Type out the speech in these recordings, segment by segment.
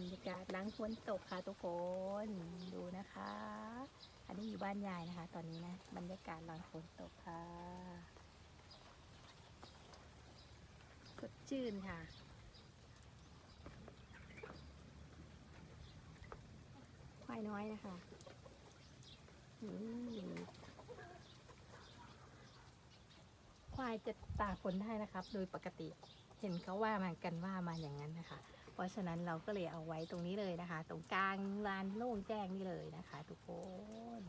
รยากาศหล้างฝนตกค่ะทุกคนดูนะคะ อันนี้อยู่บ้านยายนะคะ ตอนนี้นะบรรยากาศหล้างฝนตกค่ะสดชื่นค่ะควายน้อยนะคะควายจะตากฝนได้นะครับ โดยปกติเห็นเขาว่ามากันว่ามาอย่างนั้นนะคะ เพราะฉะนั้นเราก็เลยเอาไว้ตรงนี้เลยนะคะ ตรงกลางลานโล่งแจ้งนี่เลยนะคะ ทุกคน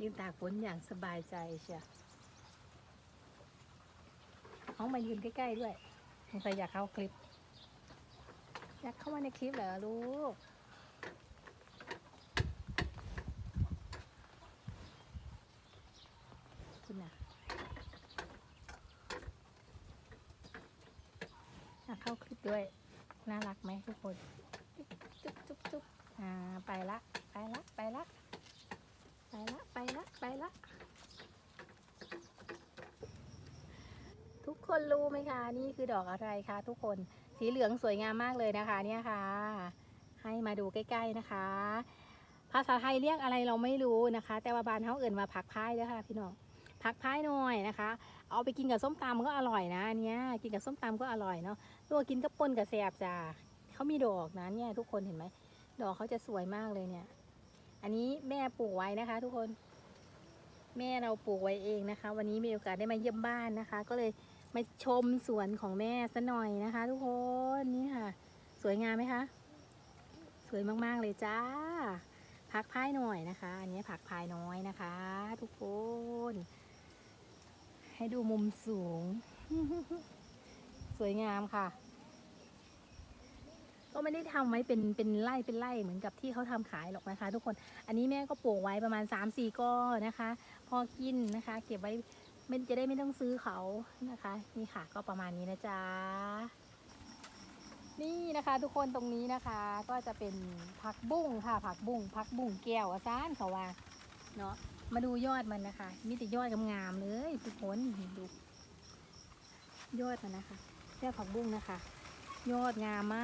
ยืนตากฝนอย่างสบายใจเชียวเองมายืนใกล้ๆด้วยสงสัยอยากเข้าคลิป อยากเข้ามาในคลิปเหรอลูก คุณน่ะ อยากเข้าคลิป ด้วย น่ารักไหมทุกคน จุ๊บจุ๊บจุ๊บอ่า ไปละ ไปละ ไปละ ไปละ ไปละ ไปละ ทุกคนรู้ไหมคะ นี่คือดอกอะไรคะทุกคน สีเหลืองสวยงามมากเลยนะคะ เนี่ยค่ะ ให้มาดูใกล้ ๆนะคะ ภาษาไทยเรียกอะไรเราไม่รู้นะคะ แต่ว่าบานเขาเอื่นมาผักพายเด้อค่ะพี่น้อง ผักพายหน่อยนะคะ เอาไปกินกับส้มตำก็อร่อยนะอันเนี้ยกินกับส้มตำก็อร่อยเนาะตัวกินกับป่นกับแซบจ้าเขามีดอกนะเนี่ยทุกคนเห็นไหมดอกเขาจะสวยมากเลยเนี่ย อันนี้แม่ปลูกไว้นะคะ ทุกคน แม่เราปลูกไว้เองนะคะ วันนี้มีโอกาสได้มาเยี่ยมบ้านนะคะ ก็เลยมาชมสวนของแม่ซะหน่อยนะคะ ทุกคนนี่ค่ะ สวยงามไหมคะ สวยมากๆเลยจ้าผักพายหน่อยนะคะ อันนี้ผักพายน้อยนะคะ ทุกคน ให้ดูมุมสูง สวยงามค่ะ ก็ไม่ได้ทำไว้เป็นเป็นไร่เป็นไร่เหมือนกับที่เขาทำขายหรอกนะคะ ทุกคน อันนี้แม่ก็ปลูกไว้ประมาณ 3 4ก้อนะคะ พอกินนะคะ เก็บไว้ไม่จะได้ไม่ต้องซื้อเขานะคะ นี่ค่ะก็ประมาณนี้นะจ๊ะ นี่นะคะทุกคนตรงนี้นะคะ ก็จะเป็นผักบุ้งค่ะ ผักบุ้งผักบุ้งแก้วอาซานเขาว่าเนาะ มาดูยอดมันนะคะ มีแต่ยอดงามๆเลยทุกคนดูยอดมันนะคะยอดผักบุ้งนะคะ ยอดงามม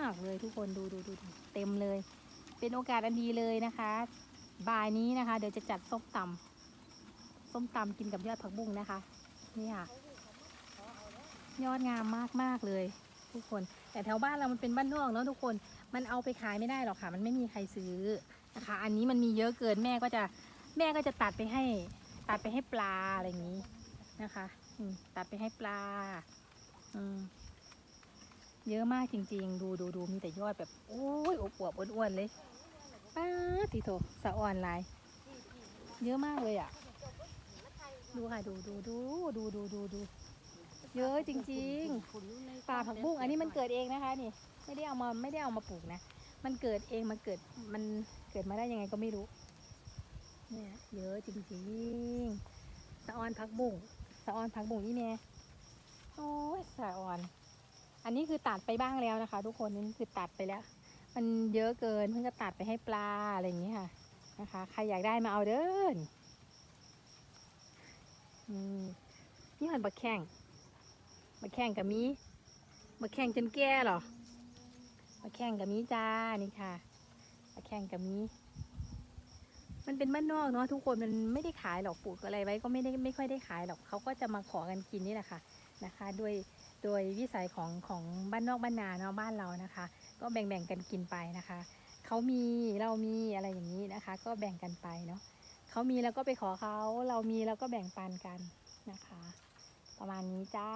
ากเลยทุกคนดูดูดูดูเต็มเลย เป็นโอกาสอันดีเลยนะคะบ่ายนี้นะคะ เดี๋ยวจะจัดส้มตำส้มตำกินกับยอดผักบุ้งนะคะ นี่ค่ะ ยอดงามมากมากเลย ทุกคน แต่แถวบ้านเรามันเป็นบ้านนอกเนาะทุกคน มันเอาไปขายไม่ได้หรอกค่ะ มันไม่มีใครซื้อนะคะ อันนี้มันมีเยอะเกินแม่ก็จะ แม่ก็จะตัดไปให้ ตัดไปให้ปลาอะไรอย่างนี้นะคะอืตัดไปให้ปลาอืเยอะมากจริง ๆ ดูดูดูมีแต่ยอดแบบโอ้ยอวบอ้วนๆเลยป้าดทีโถสะอ่อนลาย เยอะมากเลยอะ ดูค่ะดูดูดูดูดูดูดูเยอะจริงๆป่าผักบุ้งอันนี้มันเกิดเองนะคะนี่ ไม่ได้เอามาไม่ได้เอามาปลูกนะ มันเกิดเองมันเกิดมันเกิดมาได้ยังไงก็ไม่รู้ เนี่ยเยอะจริงๆสะออนผักบุ้งสะออนผักบุ้งนี่แม่โอ้ยสะออน อันนี้คือตัดไปบ้างแล้วนะคะ ทุกคนนี่คือตัดไปแล้ว มันเยอะเกินเพิ่งจะตัดไปให้ปลาอะไรอย่างนี้ค่ะนะคะ ใครอยากได้มาเอาเด้ออืมนี่มันบักแข้งมาแข่งกับมีมาแข่งจนแก่หรอมาแข่งกับมีจ้านี่ค่ะมาแข่งกับมี มันเป็นบ้านนอกเนาะทุกคนมันไม่ได้ขายหรอกปลูกอะไรไว้ก็ไม่ได้ไม่ค่อยได้ขายหรอกเขาก็จะมาขอกันกินนี่แหละค่ะนะคะโดยโดยวิสัยของของบ้านนอกบ้านนาเนาะบ้านเรานะคะ ก็แบ่งแบ่งกันกินไปนะคะเขามีเรามีอะไรอย่างนี้นะคะ ก็แบ่งกันไปเนาะเขามีแล้วก็ไปขอเขาเรามีแล้วก็แบ่งปันกันนะคะ ประมาณนี้จ้า